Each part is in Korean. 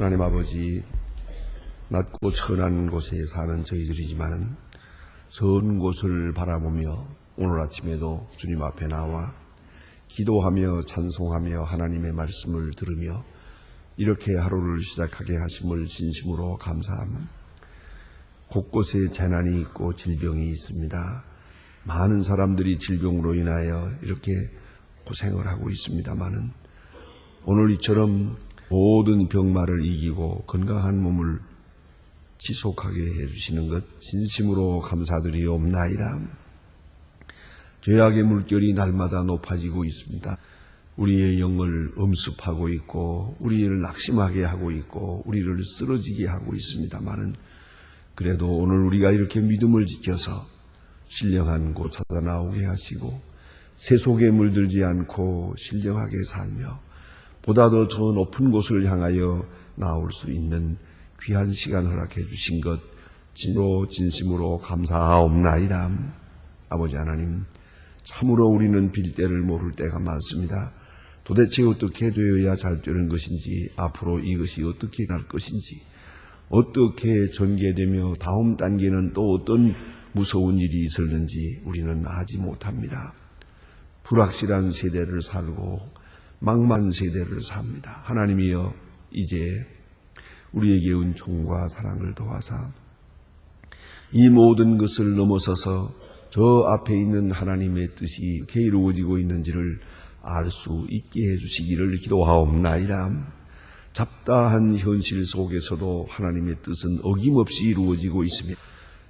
하나님 아버지, 낮고 천한 곳에 사는 저희들이지만은 선 곳을 바라보며 오늘 아침에도 주님 앞에 나와 기도하며 찬송하며 하나님의 말씀을 들으며 이렇게 하루를 시작하게 하심을 진심으로 감사합니다. 곳곳에 재난이 있고 질병이 있습니다. 많은 사람들이 질병으로 인하여 이렇게 고생을 하고 있습니다만은 오늘 이처럼 모든 병마를 이기고 건강한 몸을 지속하게 해주시는 것 진심으로 감사드리옵나이다. 죄악의 물결이 날마다 높아지고 있습니다. 우리의 영을 엄습하고 있고 우리를 낙심하게 하고 있고 우리를 쓰러지게 하고 있습니다만은 그래도 오늘 우리가 이렇게 믿음을 지켜서 신령한 곳 찾아 나오게 하시고 세속에 물들지 않고 신령하게 살며 보다 더저 높은 곳을 향하여 나올 수 있는 귀한 시간 허락해 주신 것 진로 진심으로 감사하옵나이다. 아버지 하나님 참으로 우리는 빌 때를 모를 때가 많습니다. 도대체 어떻게 되어야 잘 되는 것인지 앞으로 이것이 어떻게 갈 것인지 어떻게 전개되며 다음 단계는 또 어떤 무서운 일이 있었는지 우리는 아지 못합니다. 불확실한 세대를 살고 망만 세대를 삽니다. 하나님이여 이제 우리에게 은총과 사랑을 도와사 이 모든 것을 넘어서서 저 앞에 있는 하나님의 뜻이 어떻게 이루어지고 있는지를 알 수 있게 해주시기를 기도하옵나이다. 잡다한 현실 속에서도 하나님의 뜻은 어김없이 이루어지고 있습니다.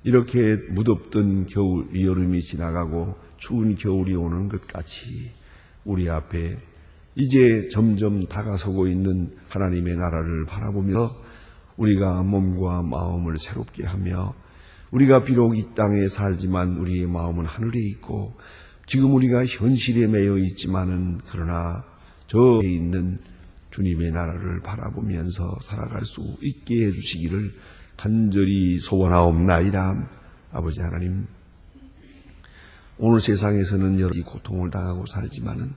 이렇게 무덥던 겨울, 여름이 지나가고 추운 겨울이 오는 것 같이 우리 앞에 이제 점점 다가서고 있는 하나님의 나라를 바라보며 우리가 몸과 마음을 새롭게 하며 우리가 비록 이 땅에 살지만 우리의 마음은 하늘에 있고 지금 우리가 현실에 매여 있지만은 그러나 저에 있는 주님의 나라를 바라보면서 살아갈 수 있게 해주시기를 간절히 소원하옵나이다. 아버지 하나님, 오늘 세상에서는 여러 고통을 당하고 살지만은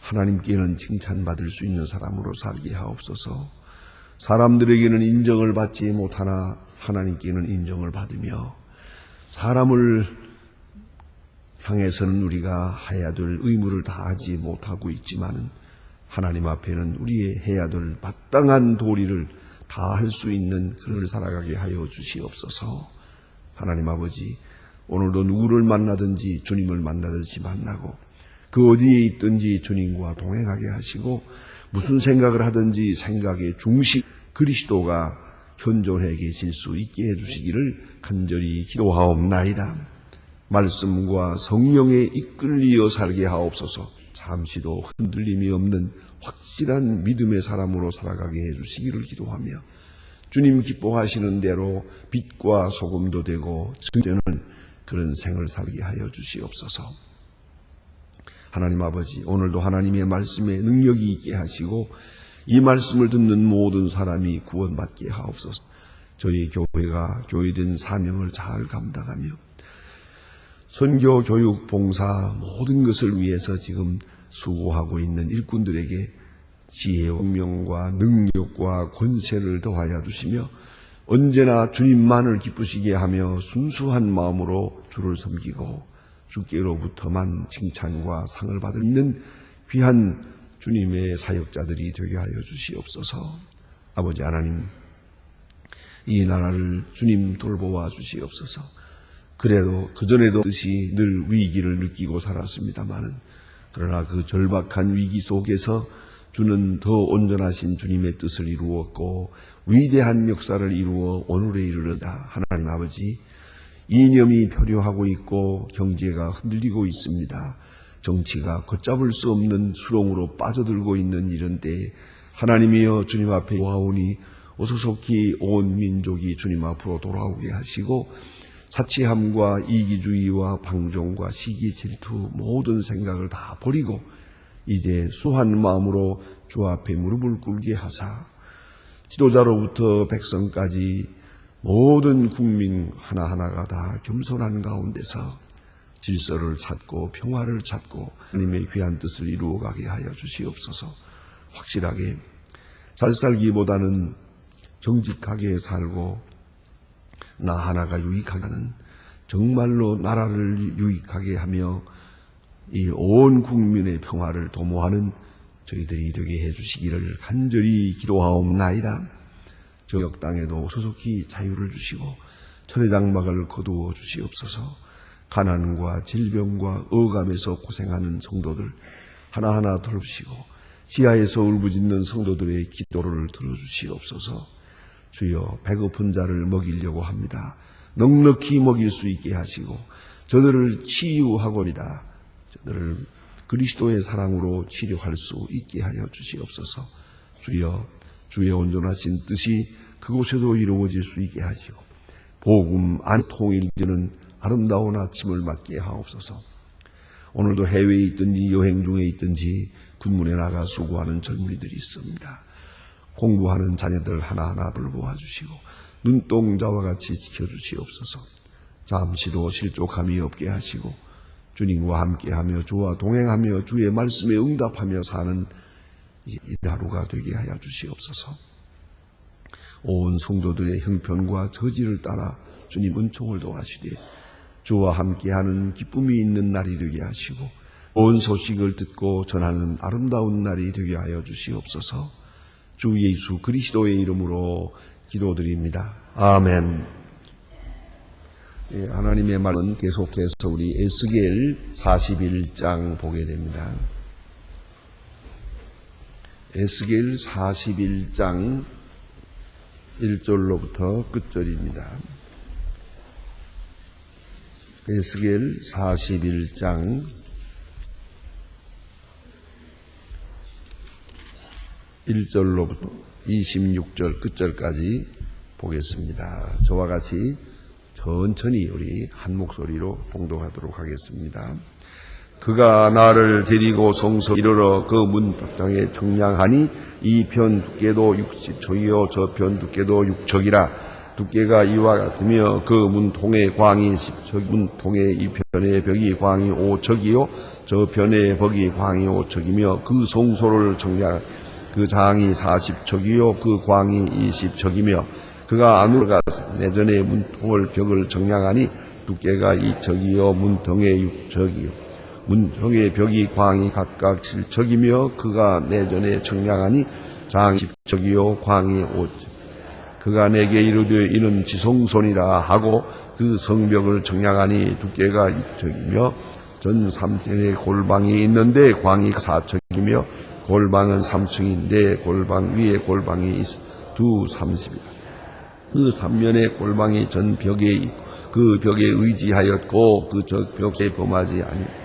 하나님께는 칭찬받을 수 있는 사람으로 살게 하옵소서. 사람들에게는 인정을 받지 못하나 하나님께는 인정을 받으며 사람을 향해서는 우리가 해야 될 의무를 다하지 못하고 있지만은 하나님 앞에는 우리의 해야 될 마땅한 도리를 다 할 수 있는 그를 살아가게 하여 주시옵소서. 하나님 아버지, 오늘도 누구를 만나든지 주님을 만나든지 만나고 그 어디에 있든지 주님과 동행하게 하시고 무슨 생각을 하든지 생각의 중심 그리스도가 현존해 계실 수 있게 해주시기를 간절히 기도하옵나이다. 말씀과 성령에 이끌리어 살게 하옵소서. 잠시도 흔들림이 없는 확실한 믿음의 사람으로 살아가게 해주시기를 기도하며 주님 기뻐하시는 대로 빛과 소금도 되고 증되는 그런 생을 살게 하여 주시옵소서. 하나님 아버지, 오늘도 하나님의 말씀에 능력이 있게 하시고 이 말씀을 듣는 모든 사람이 구원받게 하옵소서. 저희 교회가 교회된 사명을 잘 감당하며 선교, 교육, 봉사 모든 것을 위해서 지금 수고하고 있는 일꾼들에게 지혜와 명과 능력과 권세를 더하여 주시며 언제나 주님만을 기쁘시게 하며 순수한 마음으로 주를 섬기고 주께로부터만 칭찬과 상을 받을 있는 귀한 주님의 사역자들이 되게 하여 주시옵소서. 아버지 하나님, 이 나라를 주님 돌보아 주시옵소서. 그래도 그전에도 뜻이 늘 위기를 느끼고 살았습니다마는 그러나 그 절박한 위기 속에서 주는 더 온전하신 주님의 뜻을 이루었고 위대한 역사를 이루어 오늘에 이르르다 하나님 아버지 이념이 표류하고 있고 경제가 흔들리고 있습니다. 정치가 걷잡을 수 없는 수렁으로 빠져들고 있는 이런 때에 하나님이여 주님 앞에 와오니 어소속히 온 민족이 주님 앞으로 돌아오게 하시고 사치함과 이기주의와 방종과 시기 질투 모든 생각을 다 버리고 이제 수한 마음으로 주 앞에 무릎을 꿇게 하사 지도자로부터 백성까지 모든 국민 하나하나가 다 겸손한 가운데서 질서를 찾고 평화를 찾고 하나님의 귀한 뜻을 이루어가게 하여 주시옵소서 확실하게 잘 살기보다는 정직하게 살고 나 하나가 유익하게 하는 정말로 나라를 유익하게 하며 이 온 국민의 평화를 도모하는 저희들이 되게 해주시기를 간절히 기도하옵나이다. 저역 땅에도 소속히 자유를 주시고 철의 장막을 거두어 주시옵소서. 가난과 질병과 억압에서 고생하는 성도들 하나하나 돌보시고 지하에서 울부짖는 성도들의 기도를 들어주시옵소서. 주여 배고픈 자를 먹이려고 합니다. 넉넉히 먹일 수 있게 하시고 저들을 치유하거니다. 저들을 그리스도의 사랑으로 치료할 수 있게 하여 주시옵소서. 주여 주의 온전하신 뜻이 그곳에도 이루어질 수 있게 하시고 복음 안 통일되는 아름다운 아침을 맞게 하옵소서. 오늘도 해외에 있든지 여행 중에 있든지 군문에 나가 수고하는 젊은이들이 있습니다. 공부하는 자녀들 하나하나 돌보아 주시고 눈동자와 같이 지켜주시옵소서. 잠시도 실족함이 없게 하시고 주님과 함께하며 주와 동행하며 주의 말씀에 응답하며 사는 이 하루가 되게 하여 주시옵소서. 온 성도들의 형편과 저지를 따라 주님 은총을 도하시되 주와 함께하는 기쁨이 있는 날이 되게 하시고 온 소식을 듣고 전하는 아름다운 날이 되게 하여 주시옵소서. 주 예수 그리스도의 이름으로 기도드립니다. 아멘. 예, 하나님의 말은 계속해서 우리 에스겔 41장 보게 됩니다. 에스겔 41장 1절로부터 끝절입니다. 에스겔 41장 1절로부터 26절 끝절까지 보겠습니다. 저와 같이 천천히 우리 한 목소리로 봉독하도록 하겠습니다. 그가 나를 데리고 성서 이르러 그 문 밖장에 청량하니 이 편 두께도 60척이요 저 편 두께도 6척이라. 두께가 이와 같으며 그 문통의 광이 10척 문통의 이 편의 벽이 광이 5척이요 저 편의 벽이 광이 5척이며 그 성소를 청량 그 장이 40척이요 그 광이 20척이며 그가 안으로 가서 내전의 문통을 벽을 정량하니 두께가 2척이요 문통의 6척이요 문형의 벽이 광이 각각 7척이며 그가 내전에 청량하니 장 10척이요 광이 5척 그가 내게 이르되 이는 지성손이라 하고 그 성벽을 청량하니 두께가 2척이며 전 3층에 골방이 있는데 광이 4척이며 골방은 3층인데 골방 위에 골방이 두 30이다. 그 삼면에 골방이 전 벽에 있고 그 벽에 의지하였고 그저 벽에 범하지 아니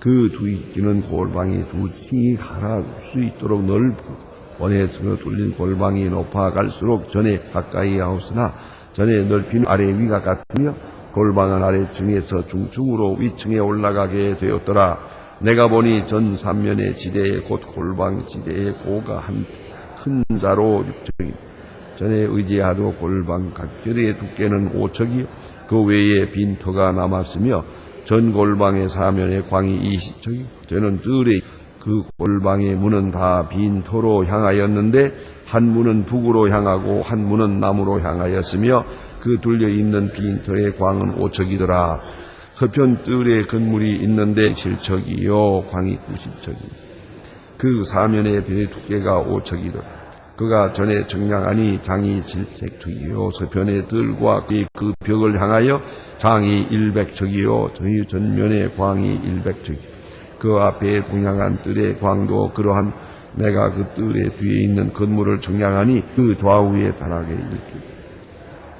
그 두 있기는 골방이 두 층이 하나 수 있도록 넓고 원에서 뚫린 골방이 높아 갈수록 전에 가까이 하옵으나 전에 넓이는 아래 위가 같으며 골방은 아래층에서 중층으로 위층에 올라가게 되었더라. 내가 보니 전 삼면의 지대에 곧 골방 지대에 고가 한 큰 자로 육척이 전에 의지하도 골방 각결의 두께는 5척이 그 외에 빈터가 남았으며 전 골방의 사면에 광이 20척이 저는 뜰에 그 골방의 문은 다 빈터로 향하였는데 한 문은 북으로 향하고 한 문은 남으로 향하였으며 그 둘려 있는 빈 터의 광은 5척이더라. 서편 뜰에 건물이 있는데 7척이요 광이 90척이 그 사면의 변의 두께가 5척이더라. 그가 전에 정량하니 장이 7척이요. 서편의 뜰과 그 벽을 향하여 장이 100척이요. 저희 전면의 광이 100척이 그 앞에 동양한 뜰의 광도 그러한 내가 그 뜰의 뒤에 있는 건물을 정량하니 그 좌우에 다락에 이렇게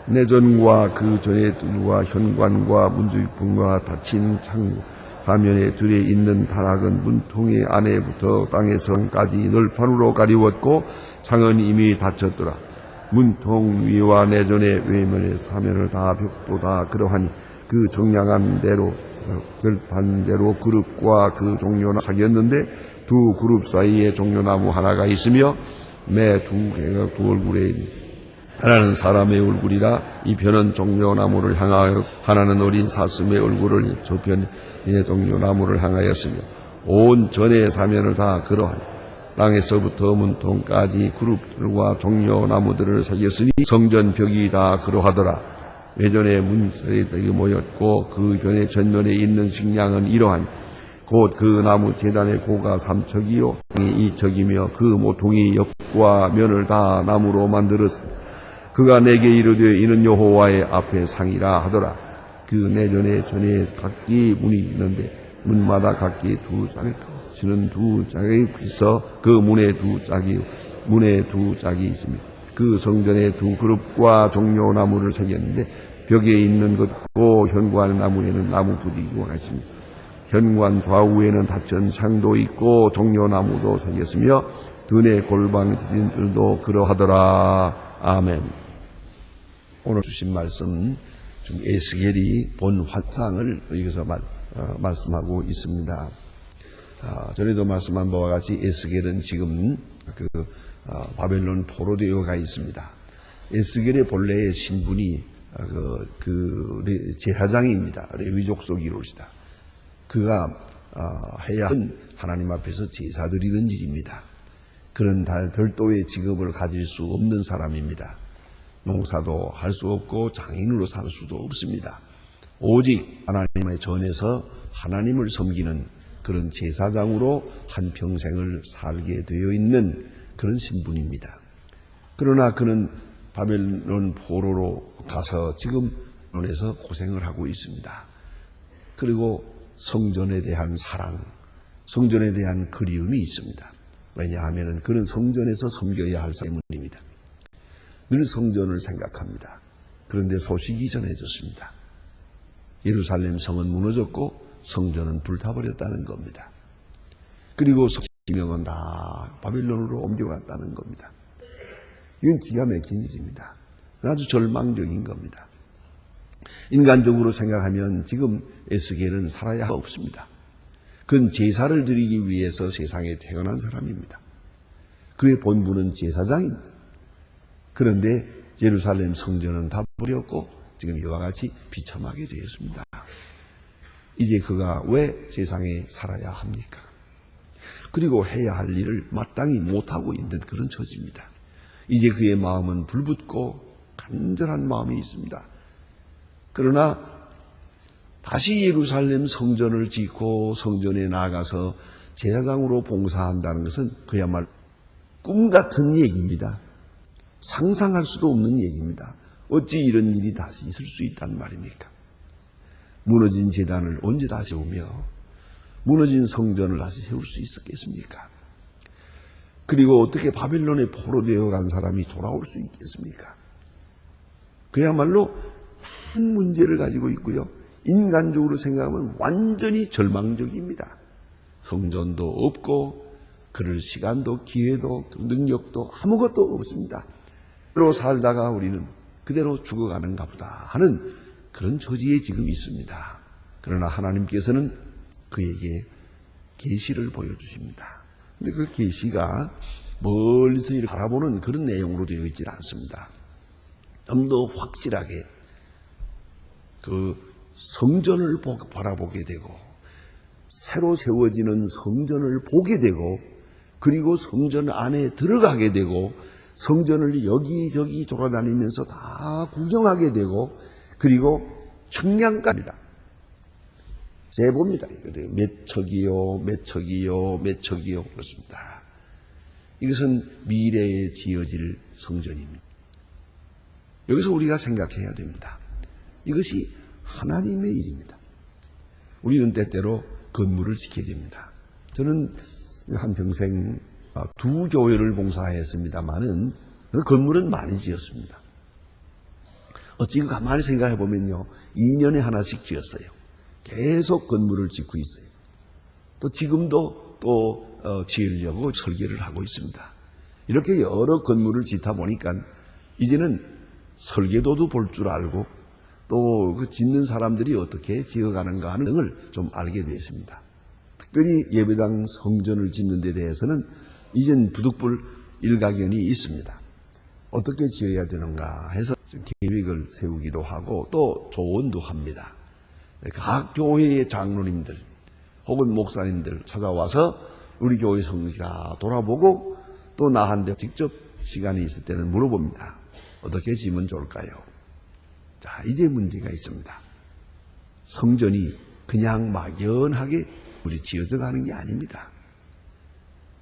내전과 그 전의 뜰과 현관과 문주익분과 닫힌 창 사면에 들에 있는 다락은 문통의 안에부터 땅에선까지 널판으로 가리웠고 창은 이미 닫혔더라. 문통 위와 내전의 외면의 사면을 다 벽도 다 그러하니 그 정량한 대로 결판대로 그룹과 그 종려나 사귀었는데 두 그룹 사이에 종려나무 하나가 있으며 매 두 개가 두 얼굴에 있니 하나는 사람의 얼굴이라 이 편은 종려나무를 향하여 하나는 어린 사슴의 얼굴을 저편의 종려나무를 향하였으며 온 전의 사면을 다 그러하니 땅에서부터 문통까지 그룹들과 종려 나무들을 새겼으니 성전 벽이 다 그러하더라. 외전에 문설이 모였고 그 변의 전면에 있는 식량은 이러한 곧 그 나무 재단의 고가 삼척이요 이 척이며 그 모퉁이 옆과 면을 다 나무로 만들었으니 그가 내게 이르되 이는 여호와의 앞에 상이라 하더라. 그 내전에 전에 각기 문이 있는데 문마다 각기 두 짝이 치는 두 짝이 있어 그 문에 두 짝이 문에 두 짝이 있습니다. 그 성전에 두 그룹과 종려 나무를 새겼는데 벽에 있는 것고 현관 나무에는 나무 부디기와 같습니다. 현관 좌우에는 닫힌 창도 있고 종려 나무도 새겼으며 등의 골방 디딘들도 그러하더라. 아멘. 오늘 주신 말씀 좀 에스겔이 본 환상을 여기서 말, 어, 말씀하고 있습니다. 아, 전에도 말씀한 바와 같이 에스겔은 지금 그 어, 바벨론 포로되어 가 있습니다. 에스겔의 본래의 신분이 어, 그, 그 레- 제사장입니다. 레위족 속 이루시다. 그가 어, 해야 하는 하나님 앞에서 제사 드리는 일입니다. 그런 달 별도의 직업을 가질 수 없는 사람입니다. 농사도 할 수 없고 장인으로 살 수도 없습니다. 오직 하나님의 전에서 하나님을 섬기는 그런 제사장으로 한 평생을 살게 되어 있는 그런 신분입니다. 그러나 그는 바벨론 포로로 가서 지금 논에서 고생을 하고 있습니다. 그리고 성전에 대한 사랑, 성전에 대한 그리움이 있습니다. 왜냐하면 그는 성전에서 섬겨야 할 때문입니다. 늘 성전을 생각합니다. 그런데 소식이 전해졌습니다. 예루살렘 성은 무너졌고 성전은 불타버렸다는 겁니다. 그리고 지명은 다 바빌론으로 옮겨갔다는 겁니다. 이건 기가 막힌 일입니다. 아주 절망적인 겁니다. 인간적으로 생각하면 지금 에스겔은 살아야 없습니다. 그는 제사를 드리기 위해서 세상에 태어난 사람입니다. 그의 본부는 제사장입니다. 그런데 예루살렘 성전은 다 버렸고 지금 이와 같이 비참하게 되었습니다. 이제 그가 왜 세상에 살아야 합니까? 그리고 해야 할 일을 마땅히 못하고 있는 그런 처지입니다. 이제 그의 마음은 불붙고 간절한 마음이 있습니다. 그러나 다시 예루살렘 성전을 짓고 성전에 나가서 제사장으로 봉사한다는 것은 그야말로 꿈 같은 얘기입니다. 상상할 수도 없는 얘기입니다. 어찌 이런 일이 다시 있을 수 있단 말입니까? 무너진 재단을 언제 다시 오며 무너진 성전을 다시 세울 수 있었겠습니까? 그리고 어떻게 바벨론에 포로되어 간 사람이 돌아올 수 있겠습니까? 그야말로 큰 문제를 가지고 있고요. 인간적으로 생각하면 완전히 절망적입니다. 성전도 없고 그럴 시간도 기회도 능력도 아무것도 없습니다. 그로 살다가 우리는 그대로 죽어가는가 보다 하는 그런 처지에 지금 있습니다. 그러나 하나님께서는 그에게 계시를 보여주십니다. 근데 그 계시가 멀리서 이렇게 바라보는 그런 내용으로 되어 있지 않습니다. 좀 더 확실하게 그 성전을 보- 바라보게 되고 새로 세워지는 성전을 보게 되고 그리고 성전 안에 들어가게 되고 성전을 여기저기 돌아다니면서 다 구경하게 되고 그리고 청량갑니다. 재봅니다. 이거 몇 척이요, 몇 척이요, 몇 척이요 그렇습니다. 이것은 미래에 지어질 성전입니다. 여기서 우리가 생각해야 됩니다. 이것이 하나님의 일입니다. 우리는 때때로 건물을 지켜야 됩니다. 저는 한 평생 두 교회를 봉사했습니다만은 건물은 많이 지었습니다. 어찌 가만히 생각해 보면요. 2년에 하나씩 지었어요. 계속 건물을 짓고 있어요. 또 지금도 또 어, 지으려고 설계를 하고 있습니다. 이렇게 여러 건물을 짓다 보니까 이제는 설계도도 볼 줄 알고 또 그 짓는 사람들이 어떻게 지어가는가 하는 등을 좀 알게 되었습니다. 특별히 예배당 성전을 짓는 데 대해서는 이젠 부득불 일가견이 있습니다. 어떻게 지어야 되는가 해서 계획을 세우기도 하고 또 조언도 합니다. 각 교회의 장로님들 혹은 목사님들 찾아와서 우리 교회 성지가 돌아보고 또 나한테 직접 시간이 있을 때는 물어봅니다. 어떻게 지으면 좋을까요? 자, 이제 문제가 있습니다. 성전이 그냥 막연하게 우리 지어져 가는 게 아닙니다.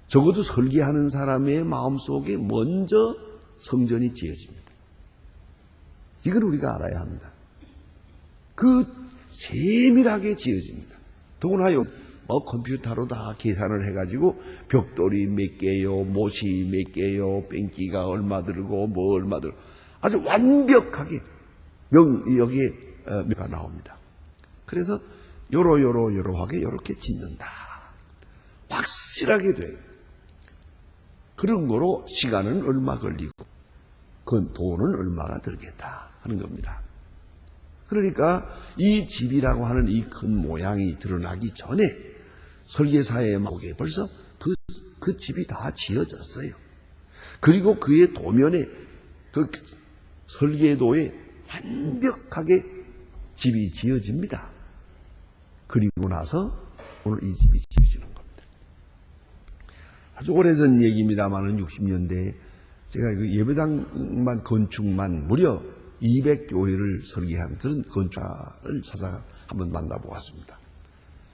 적어도 설계하는 사람의 마음속에 먼저 성전이 지어집니다. 이걸 우리가 알아야 합니다. 그 세밀하게 지어집니다. 더구나요, 뭐 컴퓨터로 다 계산을 해가지고 벽돌이 몇 개요, 못이 몇 개요, 뺑기가 얼마 들고 뭐 얼마 들고 아주 완벽하게 명, 여기에 어, 가 나옵니다. 그래서 요로 요로 요로하게 요렇게 짓는다. 확실하게 돼요. 그런 거로 시간은 얼마 걸리고 그 돈은 얼마가 들겠다 하는 겁니다. 그러니까 이 집이라고 하는 이 큰 모양이 드러나기 전에 설계사의 마음에 벌써 그, 그 집이 다 지어졌어요. 그리고 그의 도면에 그 설계도에 완벽하게 집이 지어집니다. 그리고 나서 오늘 이 집이 지어지는 겁니다. 아주 오래전 얘기입니다만은 60년대에 제가 그 예배당만 건축만 무려 200교회를 설계한 그런 건축가를 찾아 한번 만나보 왔습니다.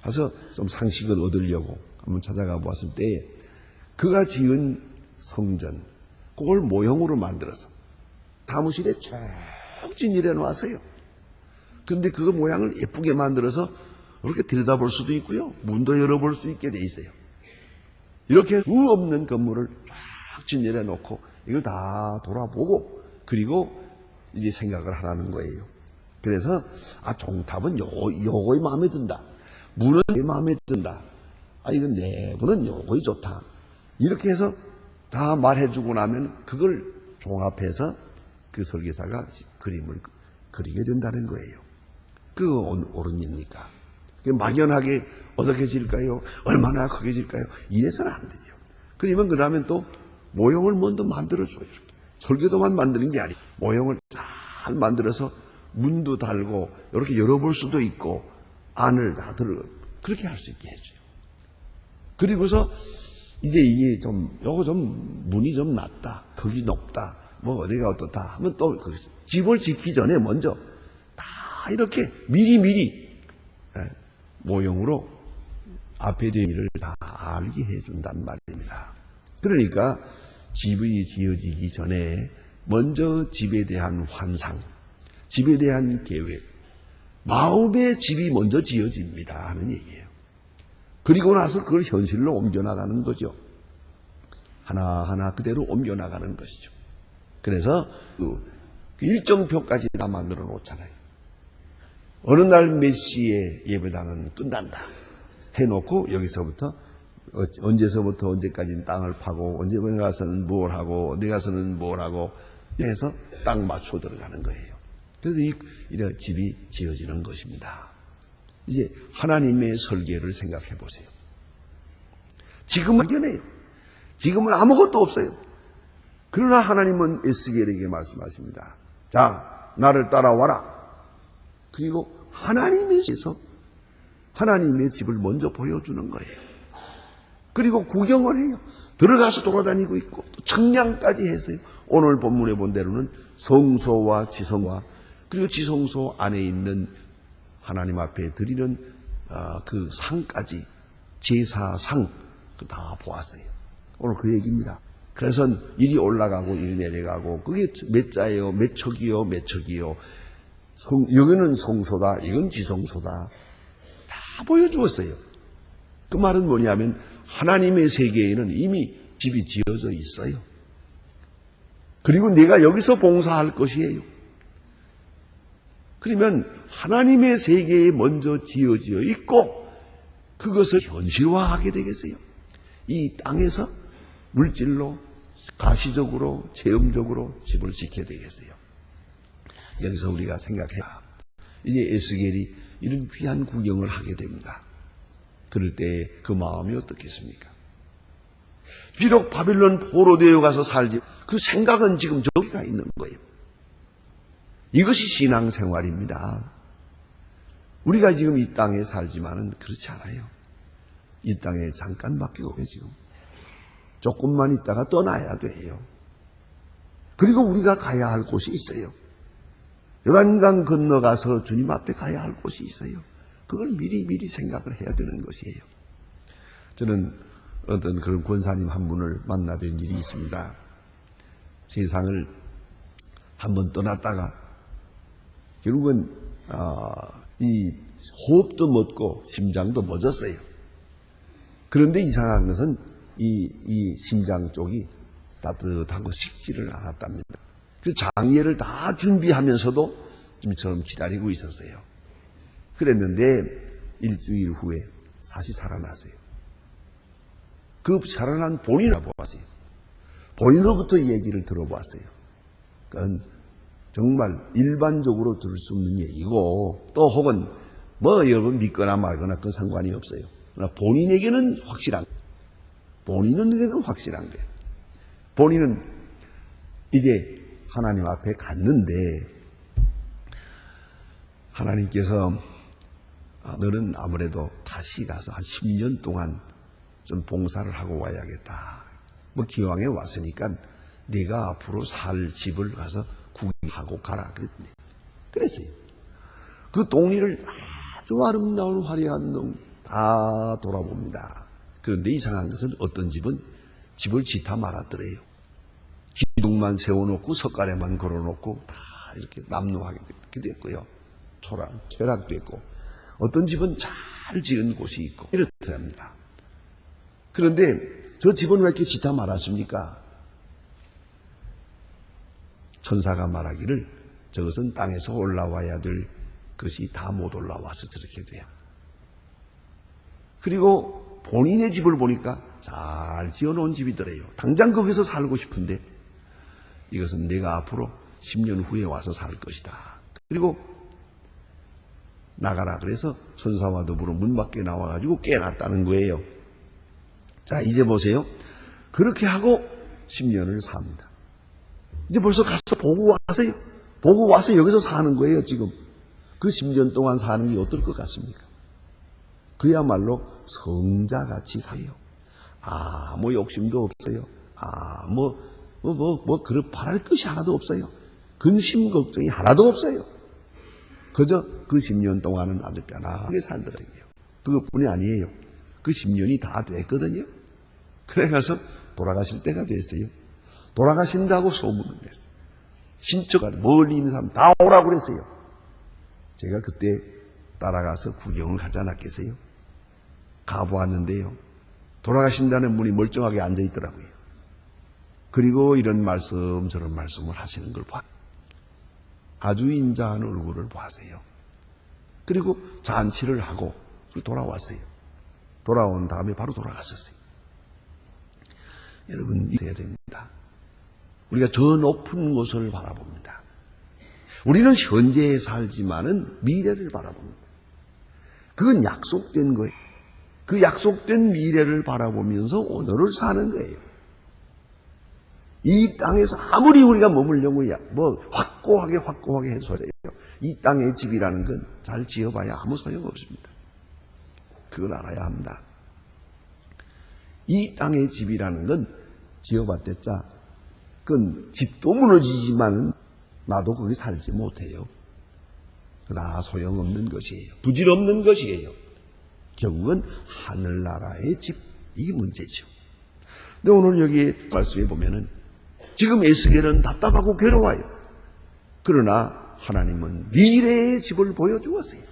가서 좀 상식을 얻으려고 한번 찾아가 보았을 때 그가 지은 성전 그걸 모형으로 만들어서 사무실에 쭉 진 일해 놨어요. 그런데 그 모양을 예쁘게 만들어서 이렇게 들여다볼 수도 있고요. 문도 열어볼 수 있게 돼 있어요. 이렇게 수 없는 건물을 쫙 진열해 놓고 이걸 다 돌아보고 그리고 이제 생각을 하라는 거예요. 그래서 아 종탑은 요 요거이 마음에 든다. 문은 내 마음에 든다. 아 이건 내부는 요거이 좋다. 이렇게 해서 다 말해주고 나면 그걸 종합해서 그 설계사가 그림을 그리게 된다는 거예요. 그거 옳은 일입니까? 막연하게 어떻게 질까요? 얼마나 크게 질까요? 이래서는 안 되죠. 그러면 그 다음엔 또 모형을 먼저 만들어줘요. 설계도만 만드는 게 아니고 모형을 잘 만들어서 문도 달고 이렇게 열어볼 수도 있고 안을 다 들어 그렇게 할 수 있게 해줘요. 그리고서 이제 이게 좀 요거 좀 문이 좀 낮다, 거기 높다, 뭐 어디가 어떻다 하면 또 그 집을 짓기 전에 먼저 다 이렇게 미리 미리 모형으로 앞에 된 일을 다 알게 해준단 말입니다. 그러니까 집이 지어지기 전에 먼저 집에 대한 환상, 집에 대한 계획, 마음의 집이 먼저 지어집니다 하는 얘기예요. 그리고 나서 그걸 현실로 옮겨나가는 거죠. 하나하나 그대로 옮겨나가는 것이죠. 그래서 그 일정표까지 다 만들어 놓잖아요. 어느 날 몇 시에 예배당은 끝난다. 해놓고 여기서부터 어, 언제서부터 언제까지 땅을 파고 언제 가서는 뭘 하고 어디 가서는 뭘 하고 해서 딱 맞춰 들어가는 거예요. 그래서 이, 이런 집이 지어지는 것입니다. 이제 하나님의 설계를 생각해 보세요. 지금은 막연해요. 지금은 아무것도 없어요. 그러나 하나님은 에스겔에게 말씀하십니다. 자, 나를 따라와라. 그리고 하나님에서 하나님의 집을 먼저 보여주는 거예요. 그리고 구경을 해요. 들어가서 돌아다니고 있고 또 청량까지 해서요. 오늘 본문에 본 대로는 성소와 지성과 그리고 지성소 안에 있는 하나님 앞에 드리는 어, 그 상까지 제사상 그다 보았어요. 오늘 그 얘기입니다. 그래서 이리 올라가고 이리 내려가고 그게 몇 자예요, 몇 척이요, 몇 척이요. 성, 여기는 성소다, 이건 지성소다. 다 보여주었어요. 그 말은 뭐냐면 하나님의 세계에는 이미 집이 지어져 있어요. 그리고 내가 여기서 봉사할 것이에요. 그러면 하나님의 세계에 먼저 지어져 있고 그것을 현실화하게 되겠어요. 이 땅에서 물질로 가시적으로 체험적으로 집을 지켜야 되겠어요. 여기서 우리가 생각해야 이제 에스겔이 이런 귀한 구경을 하게 됩니다. 그럴 때 그 마음이 어떻겠습니까? 비록 바빌론 포로되어 가서 살지 그 생각은 지금 저기가 있는 거예요. 이것이 신앙생활입니다. 우리가 지금 이 땅에 살지만은 그렇지 않아요. 이 땅에 잠깐 맡기고 지금 조금만 있다가 떠나야 돼요. 그리고 우리가 가야 할 곳이 있어요. 요단강 건너가서 주님 앞에 가야 할 곳이 있어요. 그걸 미리 미리 생각을 해야 되는 것이에요. 저는 어떤 그런 권사님 한 분을 만나 뵌 일이 있습니다. 세상을 한 번 떠났다가 결국은 아, 이 호흡도 멎고 심장도 멎었어요. 그런데 이상한 것은 이, 이 심장 쪽이 따뜻하고 식지를 않았답니다. 그 장례를 다 준비하면서도 좀처럼 기다리고 있었어요. 그랬는데 일주일 후에 다시 살아났어요. 그 살아난 본인을 보았어요. 본인으로부터 얘기를 들어보았어요. 그건 정말 일반적으로 들을 수 없는 얘기고 또 혹은 뭐 여러분 믿거나 말거나 그 상관이 없어요. 그러나 본인에게는 확실한 본인에게는 확실한 거예요. 본인은 이제 하나님 앞에 갔는데 하나님께서 아, 너는 아무래도 다시 가서 한 10년 동안 좀 봉사를 하고 와야겠다. 뭐 기왕에 왔으니까 네가 앞으로 살 집을 가서 구경하고 가라 그랬네. 그랬어요. 그 동리를 아주 아름다운 화려한 동 다 돌아봅니다. 그런데 이상한 것은 어떤 집은 집을 짓다 말았더래요. 기둥만 세워놓고 석가래만 걸어놓고 다 이렇게 남루하게 됐고요. 초락, 퇴락됐고 어떤 집은 잘 지은 곳이 있고 이렇답니다. 그런데 저 집은 왜 이렇게 짓다 말았습니까? 천사가 말하기를 저것은 땅에서 올라와야 될 것이 다 못 올라와서 저렇게 돼요. 그리고 본인의 집을 보니까 잘 지어놓은 집이더래요. 당장 거기서 살고 싶은데 이것은 내가 앞으로 10년 후에 와서 살 것이다. 그리고 나가라 그래서 천사와 더불어 문 밖에 나와가지고 깨놨다는 거예요. 자 이제 보세요. 그렇게 하고 10년을 삽니다. 이제 벌써 가서 보고 와서요. 보고 와서 여기서 사는 거예요, 지금. 그 10년 동안 사는 게 어떨 것 같습니까? 그야말로 성자같이 사요. 아무 욕심도 없어요. 아, 뭐, 뭐, 뭐, 뭐, 그런 바랄 것이 하나도 없어요. 근심, 걱정이 하나도 없어요. 그저 그 10년 동안은 아주 편하게 살더라고요. 그것뿐이 아니에요. 그 10년이 다 됐거든요. 그래 가서 돌아가실 때가 됐어요. 돌아가신다고 소문을 냈어요. 신처가 멀리 있는 사람 다 오라고 그랬어요. 제가 그때 따라가서 구경을 가지 않았겠어요? 가보았는데요. 돌아가신다는 분이 멀쩡하게 앉아 있더라고요. 그리고 이런 말씀 저런 말씀을 하시는 걸 봐. 아주 인자한 얼굴을 보세요. 그리고 잔치를 하고 돌아왔어요. 돌아온 다음에 바로 돌아갔었어요. 여러분 이래야 됩니다. 우리가 저 높은 곳을 바라봅니다. 우리는 현재에 살지만은 미래를 바라봅니다. 그건 약속된 거예요. 그 약속된 미래를 바라보면서 오늘을 사는 거예요. 이 땅에서 아무리 우리가 머물려고 뭐 확고하게 확고하게 해서요. 이 땅의 집이라는 건 잘 지어봐야 아무 소용 없습니다. 그걸 알아야 합니다. 이 땅의 집이라는 건 지어봤댔자 그건 집도 무너지지만 나도 거기 살지 못해요. 그러나 소용없는 것이에요. 부질없는 것이에요. 결국은 하늘나라의 집, 이게 문제죠. 근데 오늘 여기 말씀에 보면은 지금 에스겔은 답답하고 괴로워요. 그러나 하나님은 미래의 집을 보여주었어요.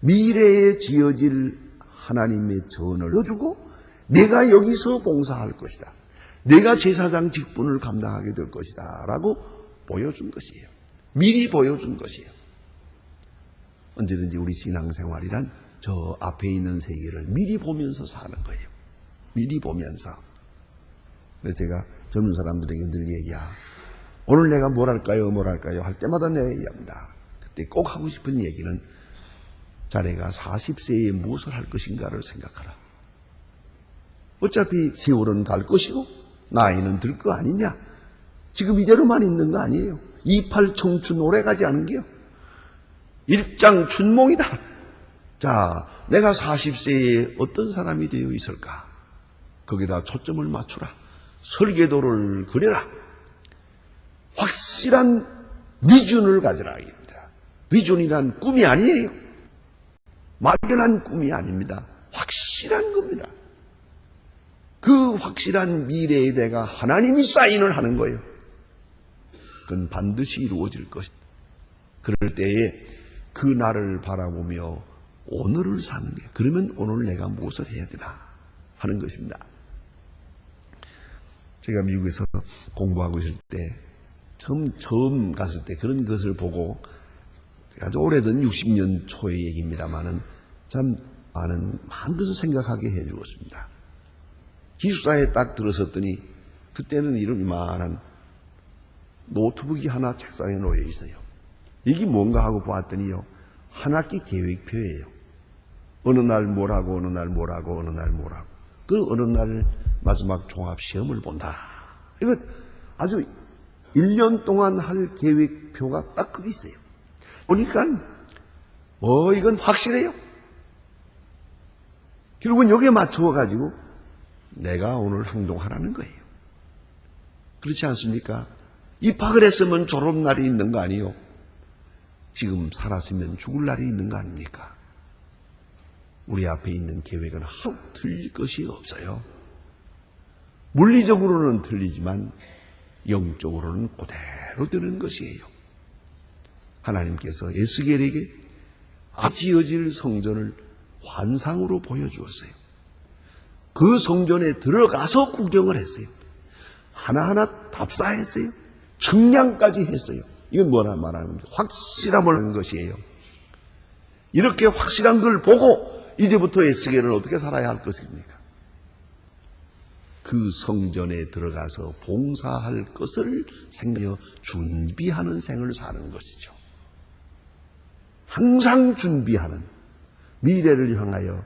미래에 지어질 하나님의 전을 넣어주고 내가 여기서 봉사할 것이다. 내가 제사장 직분을 감당하게 될 것이다. 라고 보여준 것이에요. 미리 보여준 것이에요. 언제든지 우리 신앙생활이란 저 앞에 있는 세계를 미리 보면서 사는 거예요. 미리 보면서. 그래서 제가 젊은 사람들에게 늘 얘기야. 오늘 내가 뭘 할까요? 뭘 할까요? 할 때마다 내가 얘기합니다. 그때 꼭 하고 싶은 얘기는 자네가 40세에 무엇을 할 것인가를 생각하라. 어차피 세월은 갈 것이고 나이는 들 거 아니냐. 지금 이대로만 있는 거 아니에요. 이팔 청춘 오래 가지 않은 게요. 일장 춘몽이다. 자, 내가 40세에 어떤 사람이 되어 있을까? 거기다 초점을 맞추라. 설계도를 그려라. 확실한 위준을 가져라. 이겁니다. 위준이란 꿈이 아니에요. 막연한 꿈이 아닙니다. 확실한 겁니다. 그 확실한 미래에 대가 하나님이 사인을 하는 거예요. 그건 반드시 이루어질 것이다. 그럴 때에 그 날을 바라보며 오늘을 사는 거예요. 그러면 오늘 내가 무엇을 해야 되나 하는 것입니다. 제가 미국에서 공부하고 있을 때 처음 처음 갔을 때 그런 것을 보고 아주 오래전 60년 초의 얘기입니다만은 참 많은 많은 것을 생각하게 해 주었습니다. 기숙사에 딱 들어섰더니 그때는 이런 이만한 노트북이 하나 책상에 놓여 있어요. 이게 뭔가 하고 보았더니요. 한 학기 계획표예요. 어느 날 뭐라고 어느 날 뭐라고 어느 날 뭐라고 그 어느 날 마지막 종합 시험을 본다. 이거 아주 1년 동안 할 계획표가 딱 그게 있어요. 보니까 뭐 이건 확실해요. 결국은 여기에 맞추어 가지고 내가 오늘 행동하라는 거예요. 그렇지 않습니까? 입학을 했으면 졸업날이 있는 거 아니요? 지금 살았으면 죽을 날이 있는 거 아닙니까? 우리 앞에 있는 계획은 하루 틀릴 것이 없어요. 물리적으로는 틀리지만 영적으로는 그대로 되는 것이에요. 하나님께서 에스겔에게 지어질 성전을 환상으로 보여주었어요. 그 성전에 들어가서 구경을 했어요. 하나하나 답사했어요. 청량까지 했어요. 이건 뭐라 말하는 겁니까? 확실함을 하는 것이에요. 이렇게 확실한 걸 보고 이제부터 에스겔은 어떻게 살아야 할 것입니까? 그 성전에 들어가서 봉사할 것을 생각하여 준비하는 생을 사는 것이죠. 항상 준비하는 미래를 향하여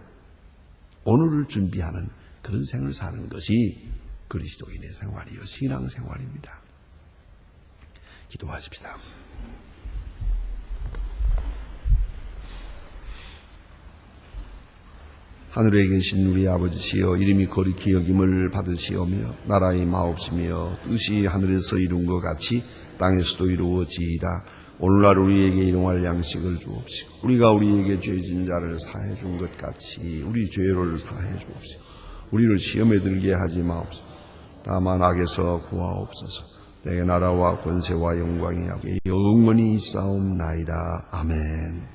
오늘을 준비하는 그런 생을 사는 것이 그리스도인의 생활이요 신앙 생활입니다. 기도하십시다. 하늘에 계신 우리 아버지시여 이름이 거룩히 여김을 받으시오며 나라의 마옵시며 뜻이 하늘에서 이룬 것 같이 땅에서도 이루어지이다. 오늘날 우리에게 일용할 양식을 주옵시고 우리가 우리에게 죄진 자를 사해 준 것 같이 우리 죄를 사해 주옵시고 우리를 시험에 들게 하지 마옵소서. 다만 악에서 구하옵소서. 내 나라와 권세와 영광이 영원히 있사옵나이다. 아멘.